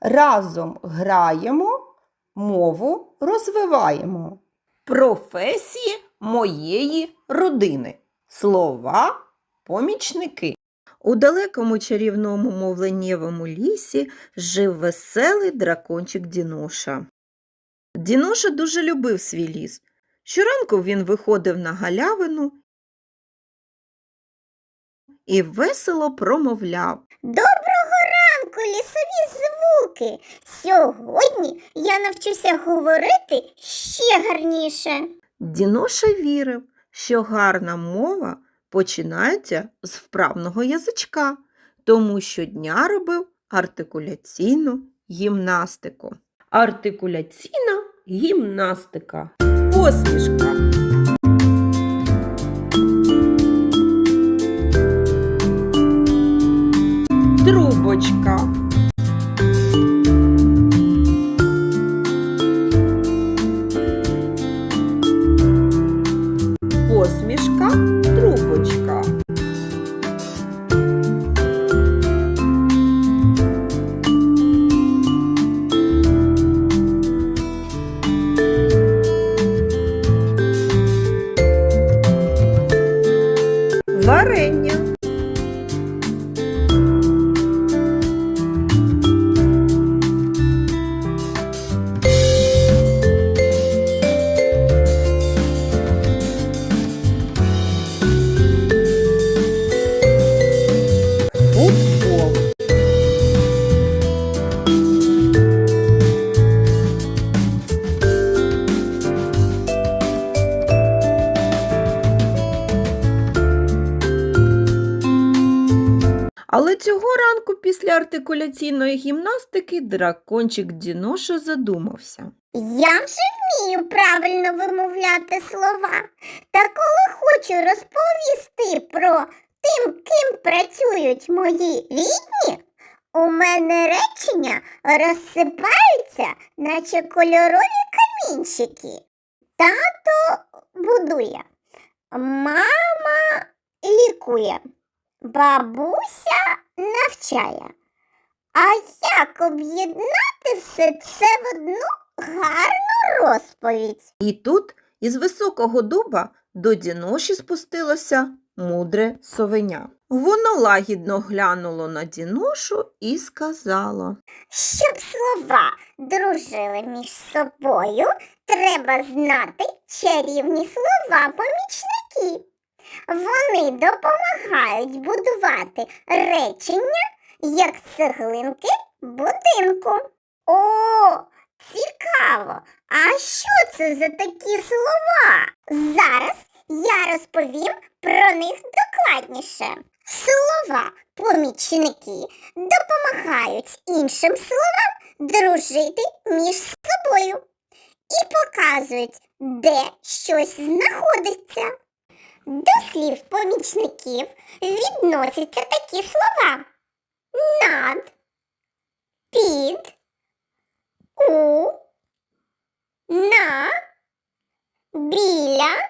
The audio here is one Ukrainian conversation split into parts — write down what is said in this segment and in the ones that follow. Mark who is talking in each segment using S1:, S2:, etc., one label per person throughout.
S1: Разом граємо, мову розвиваємо. Професії моєї родини. Слова помічники. У далекому чарівному мовленнєвому лісі жив веселий дракончик Діноша. Діноша дуже любив свій ліс. Щоранку він виходив на галявину і весело промовляв.
S2: Доброго ранку, лісові звуки. Сьогодні я навчуся говорити ще гарніше.
S1: Діноша вірив, що гарна мова починається з вправного язичка, тому щодня робив артикуляційну гімнастику. Артикуляційна гімнастика. Посмішка. Трубочка. പറഞ്ഞു цього ранку після артикуляційної гімнастики дракончик Діноша задумався.
S2: Я вже вмію правильно вимовляти слова. Та коли хочу розповісти про тим, ким працюють мої рідні, у мене речення розсипаються, наче кольорові камінчики. Тато будує, мама лікує, бабуся навчає. А як об'єднати все це в одну гарну розповідь?
S1: І тут із високого дуба до Діноші спустилося мудре совеня. Воно лагідно глянуло на Діношу і сказало.
S2: Щоб слова дружили між собою, треба знати чарівні слова помічники. Вони допомагають будувати речення, як цеглинки будинку. О, цікаво! А що це за такі слова? Зараз я розповім про них докладніше. Слова помічники допомагають іншим словам дружити між собою і показують, де щось знаходиться. До слів помічників відносяться такі слова над, під, у, на, біля,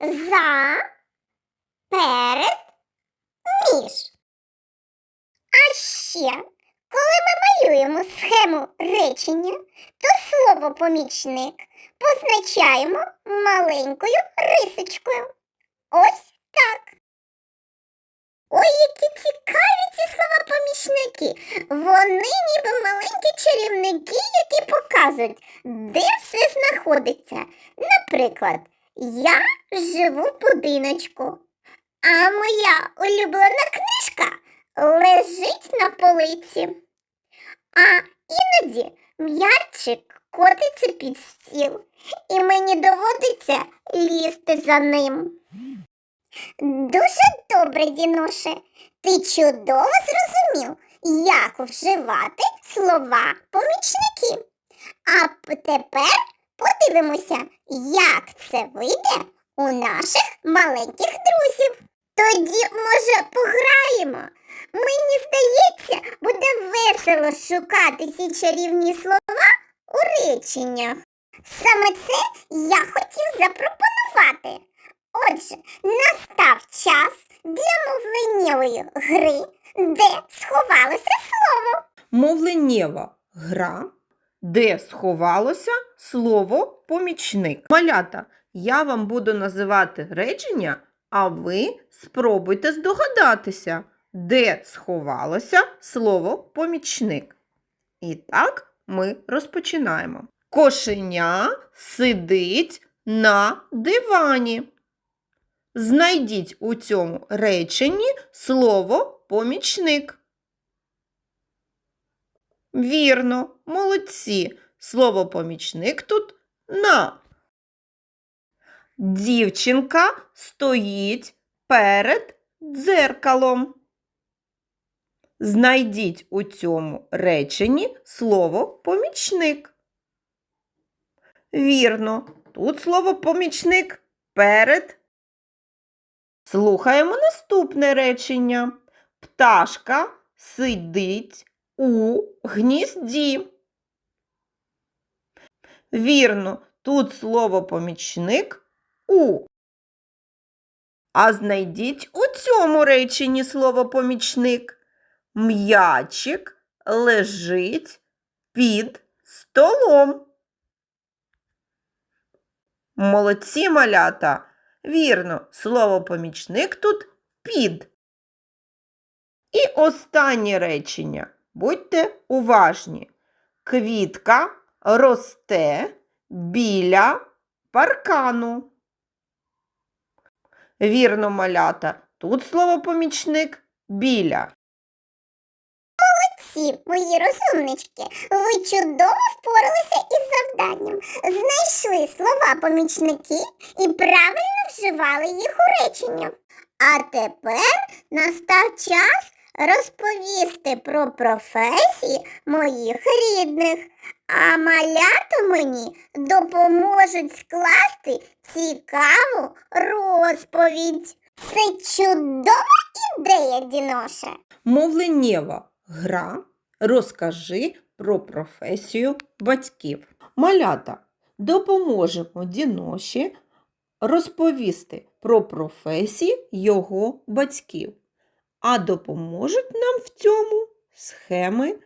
S2: за, перед, між. А ще, коли ми малюємо схему речення, то слово помічник позначаємо маленькою рисочкою. Ось так. Ой, які цікаві ці слова помічники. Вони ніби маленькі чарівники, які показують, де все знаходиться. Наприклад, я живу в будиночку, а моя улюблена книжка лежить на полиці. А іноді м'ячик котиться під стіл, і мені доводиться лізти за ним. Дуже добре, Діноше. Ти чудово зрозумів, як вживати слова помічники. А тепер подивимося, як це вийде у наших маленьких друзів. Тоді, може, пограємо. Мені здається, буде весело шукати ці чарівні слова у реченнях. Саме це я хотів запропонувати. Отже, настав час для мовленнєвої гри, де сховалося слово.
S1: Мовленнєва гра, де сховалося слово помічник. Малята, я вам буду називати речення, а ви спробуйте здогадатися, де сховалося слово помічник. І так ми розпочинаємо. Кошеня сидить на дивані. Знайдіть у цьому реченні слово помічник. Вірно, молодці. Слово помічник тут на. Дівчинка стоїть перед дзеркалом. Знайдіть у цьому реченні слово помічник. Вірно, тут слово помічник перед. Слухаємо наступне речення. Пташка сидить у гнізді. Вірно, тут слово помічник у. А знайдіть у цьому реченні слово помічник. М'ячик лежить під столом. Молодці малята. Вірно, слово помічник тут під. І останнє речення. Будьте уважні. Квітка росте біля паркану. Вірно, малята. Тут слово помічник біля.
S2: Всі мої розумнички, ви чудово впоралися із завданням, знайшли слова помічники і правильно вживали їх у речення. А тепер настав час розповісти про професії моїх рідних, а малята мені допоможуть скласти цікаву розповідь. Це чудова ідея, Діноша.
S1: Мовленнєва гра розкажи про професію батьків. Малята допоможемо Діноші розповісти про професії його батьків. А допоможуть нам в цьому схеми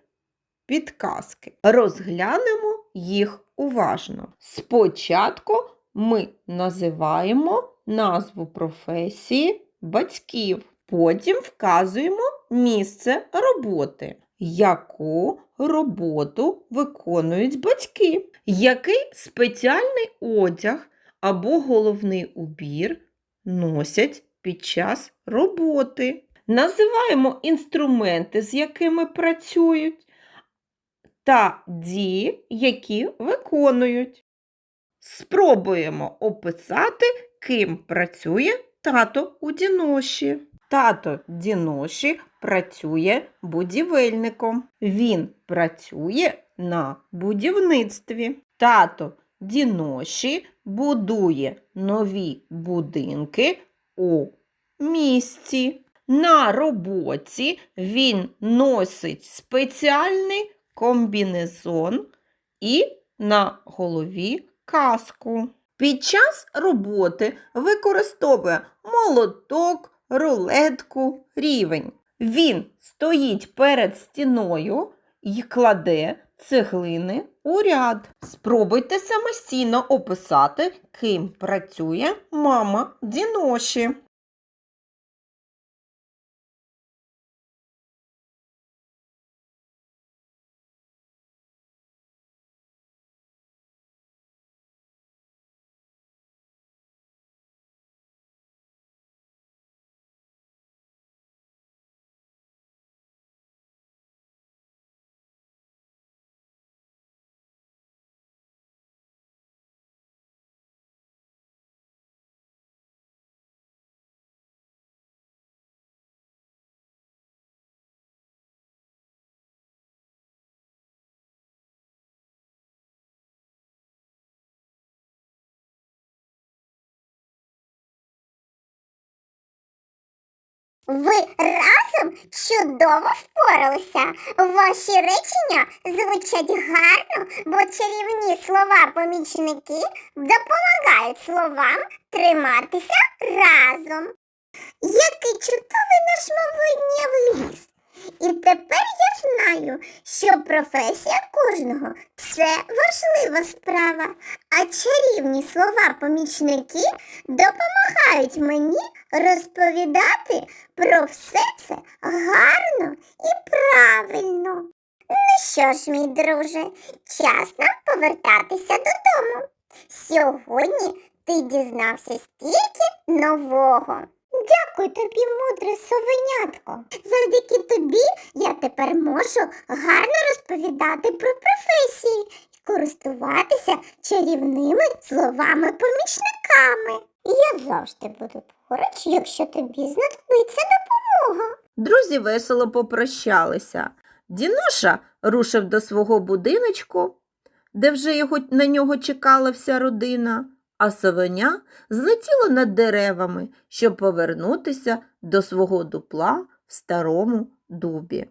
S1: підказки. Розглянемо їх уважно. Спочатку ми називаємо назву професії батьків. Потім вказуємо місце роботи. Яку роботу виконують батьки? Який спеціальний одяг або головний убір носять під час роботи? Називаємо інструменти, з якими працюють, та дії, які виконують. Спробуємо описати, ким працює тато у Діноші. Тато Діноші працює будівельником. Він працює на будівництві. Тато Діноші будує нові будинки у місті. На роботі він носить спеціальний комбінезон і на голові каску. Під час роботи використовує молоток, рулетку, рівень. Він стоїть перед стіною і кладе цеглини у ряд. Спробуйте самостійно описати, ким працює мама Діноші.
S2: Ви разом чудово впоралися. Ваші речення звучать гарно, бо чарівні слова помічники допомагають словам триматися разом. Який чудовий наш мовленнєвий ліс! Що професія кожного це важлива справа, а чарівні слова-помічники допомагають мені розповідати про все це гарно і правильно. Ну що ж, мій друже, час нам повертатися додому. Сьогодні ти дізнався стільки нового. Дякую тобі, мудре совенятко. Завдяки тобі я тепер можу гарно розповідати про професії і користуватися чарівними словами-помічниками. Я завжди буду поруч, якщо тобі знадобиться допомога.
S1: Друзі весело попрощалися. Діноша рушив до свого будиночку, де вже його, на нього чекала вся родина, а совеня злетіло над деревами, щоб повернутися до свого дупла в старому дубі.